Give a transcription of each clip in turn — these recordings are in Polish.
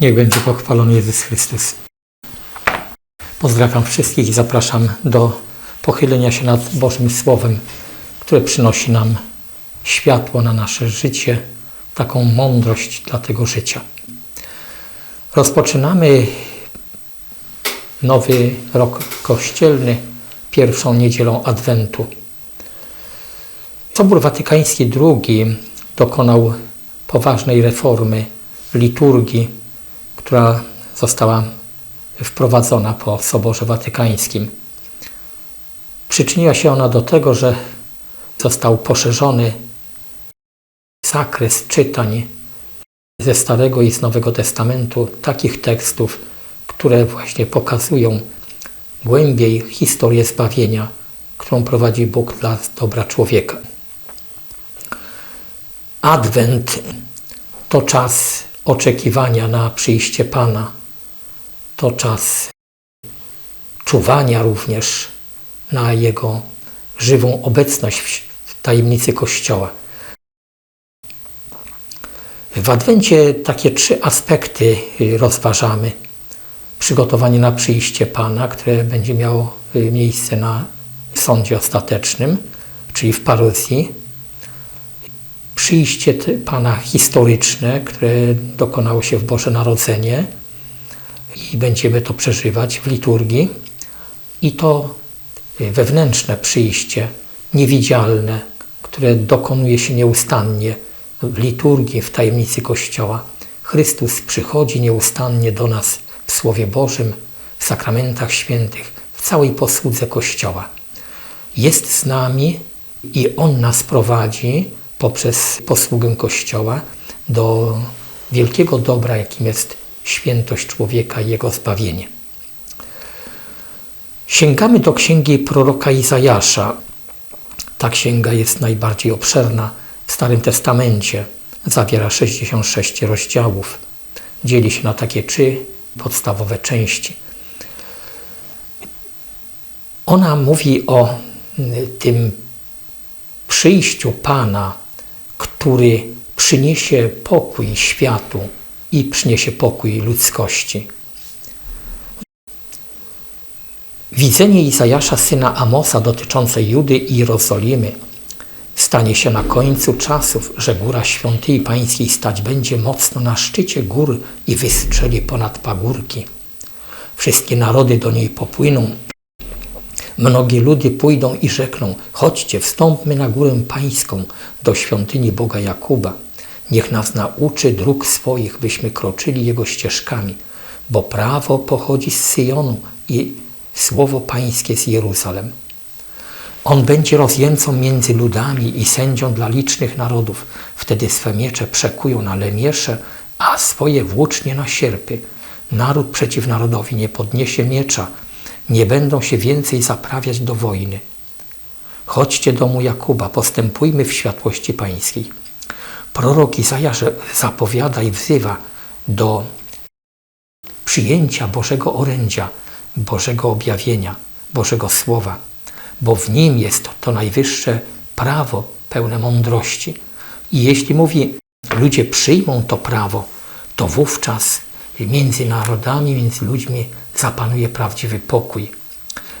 Niech będzie pochwalony Jezus Chrystus. Pozdrawiam wszystkich i zapraszam do pochylenia się nad Bożym Słowem, które przynosi nam światło na nasze życie, taką mądrość dla tego życia. Rozpoczynamy nowy rok kościelny pierwszą niedzielą Adwentu. Sobór Watykański II dokonał poważnej reformy liturgii, która została wprowadzona po Soborze Watykańskim. Przyczyniła się ona do tego, że został poszerzony zakres czytań ze Starego i z Nowego Testamentu takich tekstów, które właśnie pokazują głębiej historię zbawienia, którą prowadzi Bóg dla dobra człowieka. Adwent to czas oczekiwania na przyjście Pana, to czas czuwania również na Jego żywą obecność w tajemnicy Kościoła. W Adwencie takie trzy aspekty rozważamy. Przygotowanie na przyjście Pana, które będzie miało miejsce na sądzie ostatecznym, czyli w paruzji. Przyjście Pana historyczne, które dokonało się w Boże Narodzenie i będziemy to przeżywać w liturgii. I to wewnętrzne przyjście, niewidzialne, które dokonuje się nieustannie w liturgii, w tajemnicy Kościoła. Chrystus przychodzi nieustannie do nas w Słowie Bożym, w sakramentach świętych, w całej posłudze Kościoła. Jest z nami i On nas prowadzi poprzez posługę Kościoła do wielkiego dobra, jakim jest świętość człowieka i jego zbawienie. Sięgamy do księgi proroka Izajasza. Ta księga jest najbardziej obszerna w Starym Testamencie. Zawiera 66 rozdziałów. Dzieli się na takie trzy podstawowe części. Ona mówi o tym przyjściu Pana, który przyniesie pokój światu i przyniesie pokój ludzkości. Widzenie Izajasza syna Amosa dotyczące Judy i Jerozolimy stanie się na końcu czasów, że góra świątyni pańskiej stać będzie mocno na szczycie gór i wystrzeli ponad pagórki. Wszystkie narody do niej popłyną. Mnogie ludy pójdą i rzekną: Chodźcie, wstąpmy na górę pańską, do świątyni Boga Jakuba. Niech nas nauczy dróg swoich, byśmy kroczyli jego ścieżkami, bo prawo pochodzi z Syjonu i słowo pańskie z Jeruzalem. On będzie rozjemcą między ludami i sędzią dla licznych narodów. Wtedy swe miecze przekują na lemiesze, a swoje włócznie na sierpy. Naród przeciw narodowi nie podniesie miecza, nie będą się więcej zaprawiać do wojny. Chodźcie domu Jakuba, postępujmy w światłości pańskiej. Prorok Izajasz zapowiada i wzywa do przyjęcia Bożego orędzia, Bożego objawienia, Bożego Słowa, bo w nim jest to najwyższe prawo pełne mądrości. I jeśli mówi, ludzie przyjmą to prawo, to wówczas między narodami, między ludźmi zapanuje prawdziwy pokój.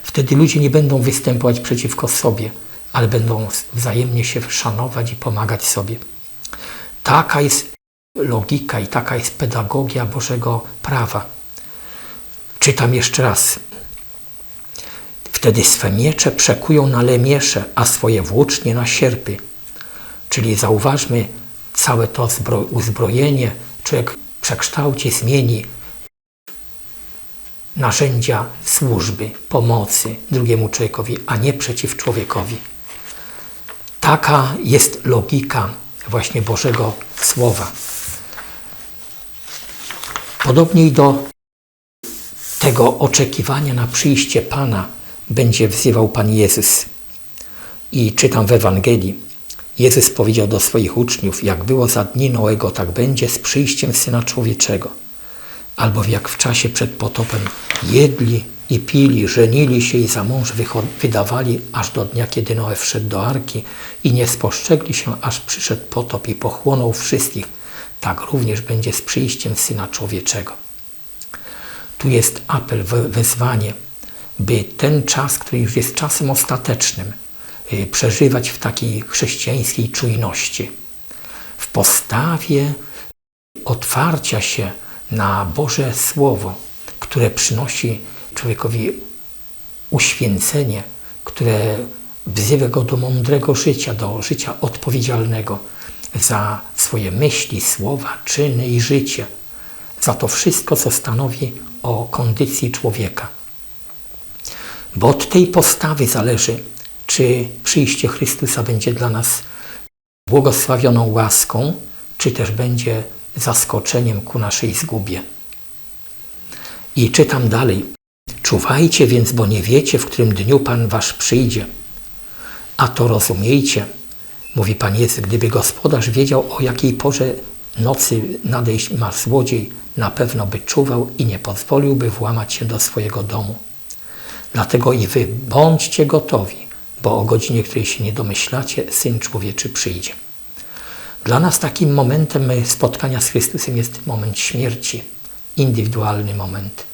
Wtedy ludzie nie będą występować przeciwko sobie, ale będą wzajemnie się szanować i pomagać sobie. Taka jest logika i taka jest pedagogia Bożego prawa. Czytam jeszcze raz. Wtedy swe miecze przekują na lemiesze, a swoje włócznie na sierpy. Czyli zauważmy całe to uzbrojenie. Człowiek przekształci, zmieni narzędzia służby, pomocy drugiemu człowiekowi, a nie przeciw człowiekowi. Taka jest logika właśnie Bożego Słowa. Podobnie do tego oczekiwania na przyjście Pana będzie wzywał Pan Jezus. I czytam w Ewangelii. Jezus powiedział do swoich uczniów, jak było za dni Noego, tak będzie z przyjściem Syna Człowieczego. Albo jak w czasie przed potopem jedli i pili, żenili się i za mąż wydawali aż do dnia, kiedy Noe wszedł do arki i nie spostrzegli się, aż przyszedł potop i pochłonął wszystkich. tak również będzie z przyjściem Syna Człowieczego. Tu jest apel, wezwanie, by ten czas, który już jest czasem ostatecznym, y, przeżywać w takiej chrześcijańskiej czujności, w postawie otwarcia się na Boże Słowo, które przynosi człowiekowi uświęcenie, które wzywa go do mądrego życia, do życia odpowiedzialnego za swoje myśli, słowa, czyny i życie, za to wszystko, co stanowi o kondycji człowieka. Bo od tej postawy zależy, czy przyjście Chrystusa będzie dla nas błogosławioną łaską, czy też będzie zaskoczeniem ku naszej zgubie. I czytam dalej. Czuwajcie więc, bo nie wiecie, w którym dniu Pan Wasz przyjdzie. A to rozumiejcie, mówi Pan Jezus, gdyby gospodarz wiedział, o jakiej porze nocy nadejść ma złodziej, na pewno by czuwał i nie pozwoliłby włamać się do swojego domu. Dlatego i wy bądźcie gotowi, bo o godzinie, której się nie domyślacie, Syn Człowieczy przyjdzie. Dla nas takim momentem spotkania z Chrystusem jest moment śmierci, indywidualny moment.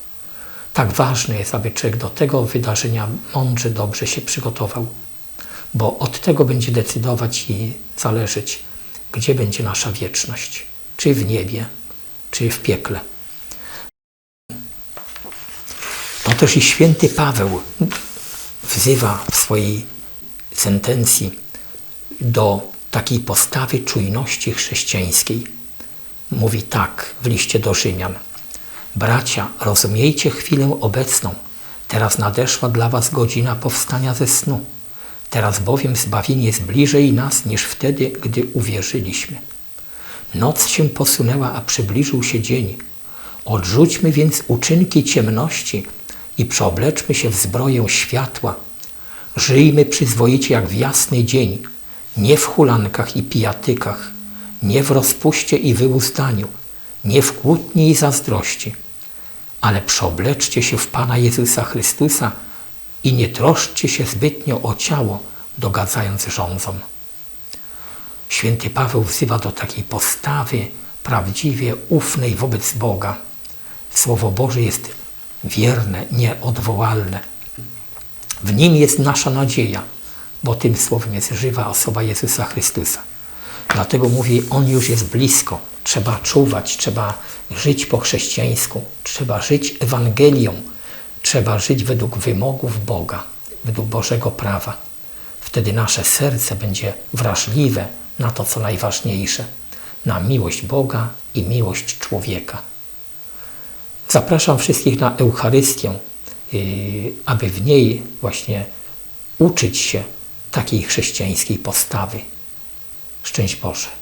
Tak ważne jest, aby człowiek do tego wydarzenia mądrze, dobrze się przygotował, bo od tego będzie decydować i zależeć, gdzie będzie nasza wieczność, czy w niebie, czy w piekle. To też i święty Paweł wzywa w swojej sentencji do takiej postawy czujności chrześcijańskiej. Mówi tak w liście do Rzymian. Bracia, rozumiejcie chwilę obecną. Teraz nadeszła dla was godzina powstania ze snu. Teraz bowiem zbawienie jest bliżej nas niż wtedy, gdy uwierzyliśmy. Noc się posunęła, a przybliżył się dzień. Odrzućmy więc uczynki ciemności i przeobleczmy się w zbroję światła. Żyjmy przyzwoicie jak w jasny dzień, nie w hulankach i pijatykach, nie w rozpuście i wyuzdaniu, nie w kłótni i zazdrości, ale przeobleczcie się w Pana Jezusa Chrystusa i nie troszczcie się zbytnio o ciało, dogadzając rządzom. Święty Paweł wzywa do takiej postawy prawdziwie ufnej wobec Boga. Słowo Boże jest wierne, nieodwołalne. W nim jest nasza nadzieja, bo tym słowem jest żywa osoba Jezusa Chrystusa. Dlatego mówi, On już jest blisko. Trzeba czuwać, trzeba żyć po chrześcijańsku, trzeba żyć Ewangelią, trzeba żyć według wymogów Boga, według Bożego prawa. Wtedy nasze serce będzie wrażliwe na to, co najważniejsze, na miłość Boga i miłość człowieka. Zapraszam wszystkich na Eucharystię, y, aby w niej właśnie uczyć się takiej chrześcijańskiej postawy. Szczęść Boże.